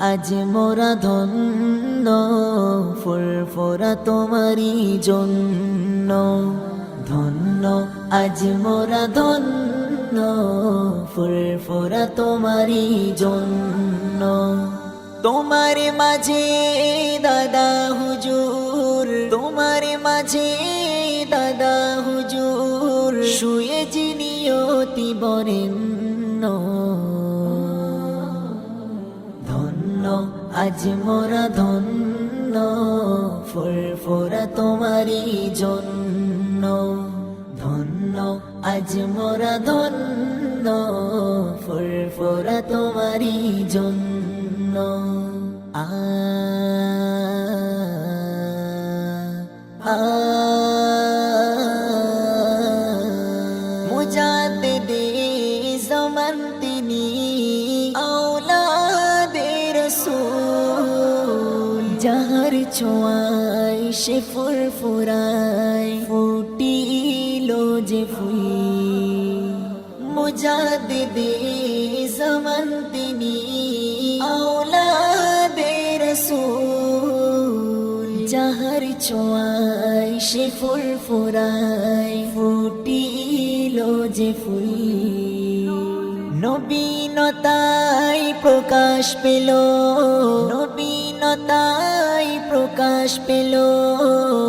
আজ মোরা ধন্য ফুল ফোরা তোমারই জন্য। ধন্য, আজ মোরা ধন্য ফুল ফোরা তোমারই জন্য। তোমার মাঝে দাদা হুজুর, তোমার মাঝে দাদা হুজুর, শুয়ে জিনিয়তি বরেণ্য আজ মোরা ধন্য ফুল ফোরা তোমারই জন্য। ধন্য, আজ মোরা ধন্য ফুল ফোরা তোমারই জন্য। আ আ সে ফুল ফুরায় ফুটিল যে ফুল। মুজাদ্দিদে জামান তিনি আওলাদে রসূল। যাহার ছোঁয়ায় সে ফুল ফুরায় ফুটিল যে ফুল। নবীনতাই প্রকাশ পেল নবীনতাই প্রকাশ পেল,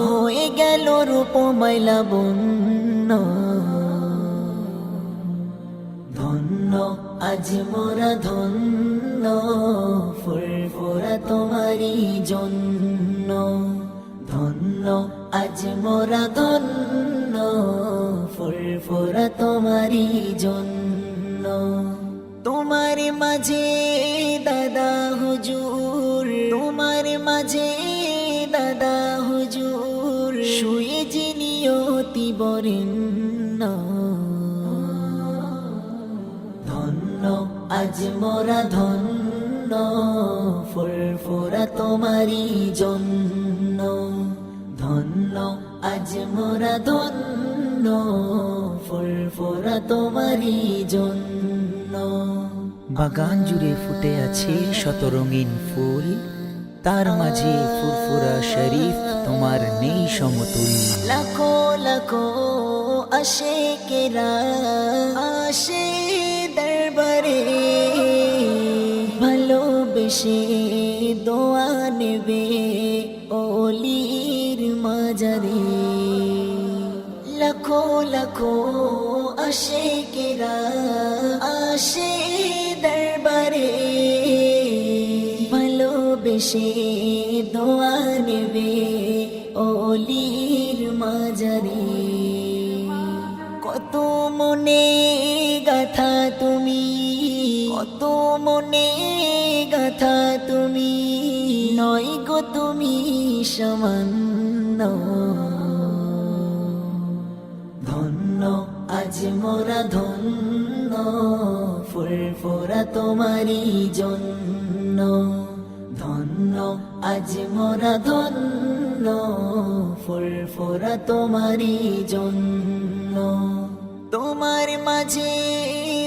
হয়ে গেল রূপময় লাবণ্য ধন্য, আজ মোরা ধন্য ফুল ফোরা তোমারই জন্য। ধন্য, আজ মোরা ধন্য ফুল ফোরা তোমারই জন্য। তোমার মাঝে দাদা হুজুর তোমার মাঝে দাদা হুজুর, শুয়ে জিনিয়তি বরেণ্য। ধন্য, আজ মোরা ধন্য ফুল ফোরা তোমারই জন্য। ধন্য, আজ মোরা ধন্য ফুল ফোরা তোমারই জন্য। বাগান জুড়ে ফুটে আছে শত রঙিন ফুল। তার মাঝে ফুরফুরা শরীফ তোমার নেই সমতুল। লাখো লাখো আসে কেরা আসে দরবারে ভালোবেসে দোয়া নেবে ওলির মাজারে। লাখো লাখো আসে কেরা আসে দরবারে ভালোবেসে দোয়া নেবে ওলির মাজারে। কত মনে গাথা তুমি, কত মনে গাথা তুমি, নয় গো তুমি সামান্য। ধন্য, আজ মোরা ধন্য ফুল ফোরা তোমারই জন্য। ধন্য, আজ মোরা ধন্য ফুল ফোরা তোমারই জন্য। তোমার মাঝে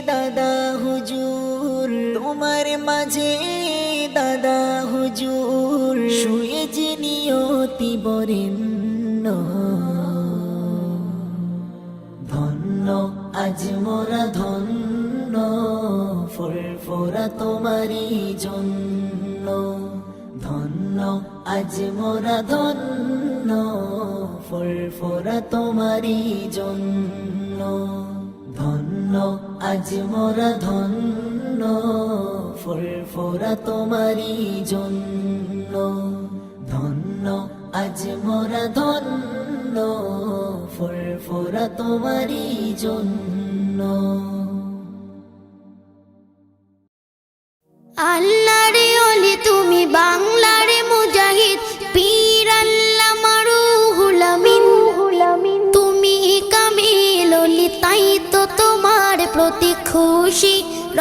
দাদা হুজুর, তোমার মাঝে দাদা হুজুর শুয়ে জিনিয়তি বরেণ্য। ধন্য, আজ মোরা ধন্য ফুল ফোরা তোমারই জন্য। ধন্য, আজ মোরা ধন্য ফুল ফোরা তোমারই জন্য। ধন্য, আজ মোরা ধন্য ফুল ফোরা তোমারই জন্য। ধন্য, আজ মোরা ধন্য ফুল ফোরা তোমারই জন্য।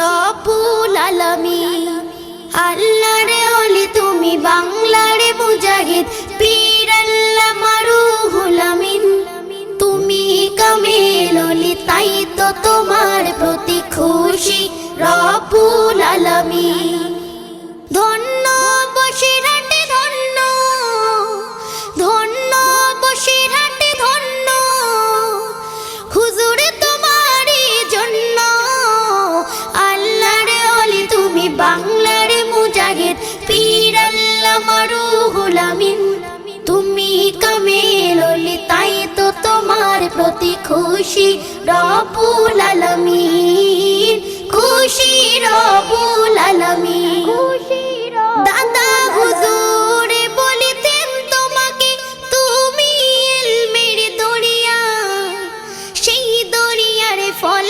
খুশি রবুল আলামিন আল্লাহরে অলি তুমি বাংলারে মুজাহিদ পীর আল্লাহ মারুহুল আমিন। তুমি কামিল অলি তাই তো তোমার প্রতি খুশি রবুল আলামিন প্রতি খুশি রবুল আলমি খুশি রবুল আলমিন। দাদা হুজুর বলিতেন তোমাকে, তুমি এলমের দরিয়া সেই দরিয়ার ফল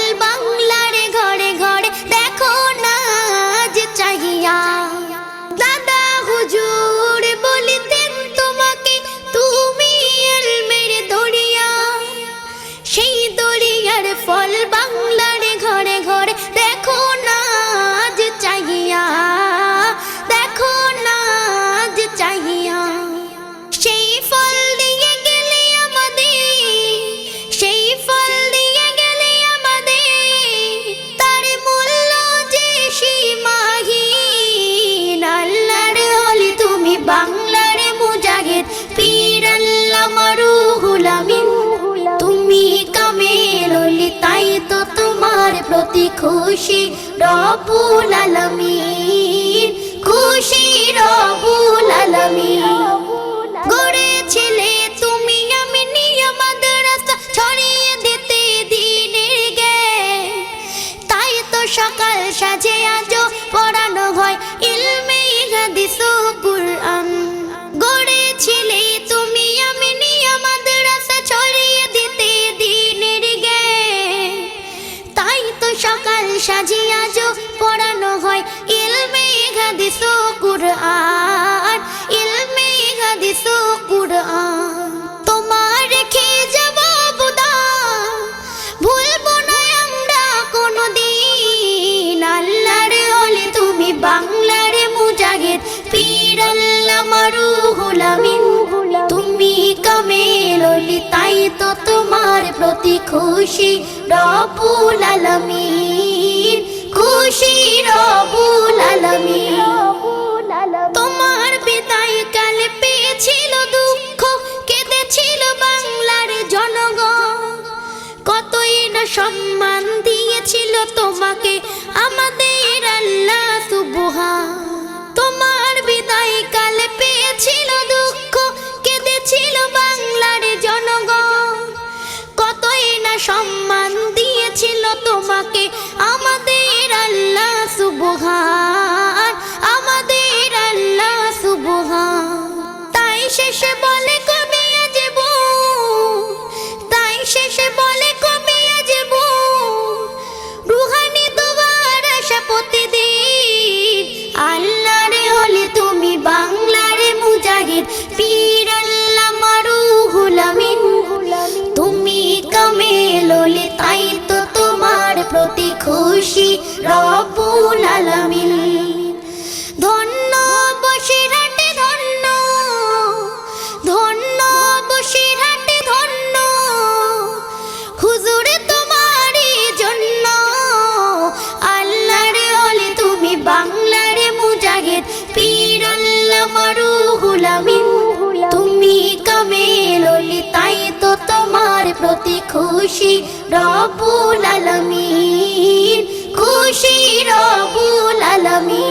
খুশি রবুল আলমীর খুশি রবুল আলমীর আমি তো তোমার প্রতি খুশি, রবুল আলমীর খুশি, রবুল আলমীর তোমার বিদায় কালে পেয়েছিল দুঃখ, কেঁদেছিল বাংলার জনগণ। কতই না সম্মান দিয়েছিল তোমাকে খুশি রব্বুল আলামিন। ধন্য বসিরাটে ধন্য ধন্য বসিরাটে ধন্য খুজুর তোমারই জন্য। আল্লাহরে অলি তুমি বাংলার মুজাগের পীর আল্লাহ মারুহুল আমিন। তুমি কামেল অলি, তাই তো তোমার প্রতি খুশি রবুল আলমিন। খুশি রবুল আলমী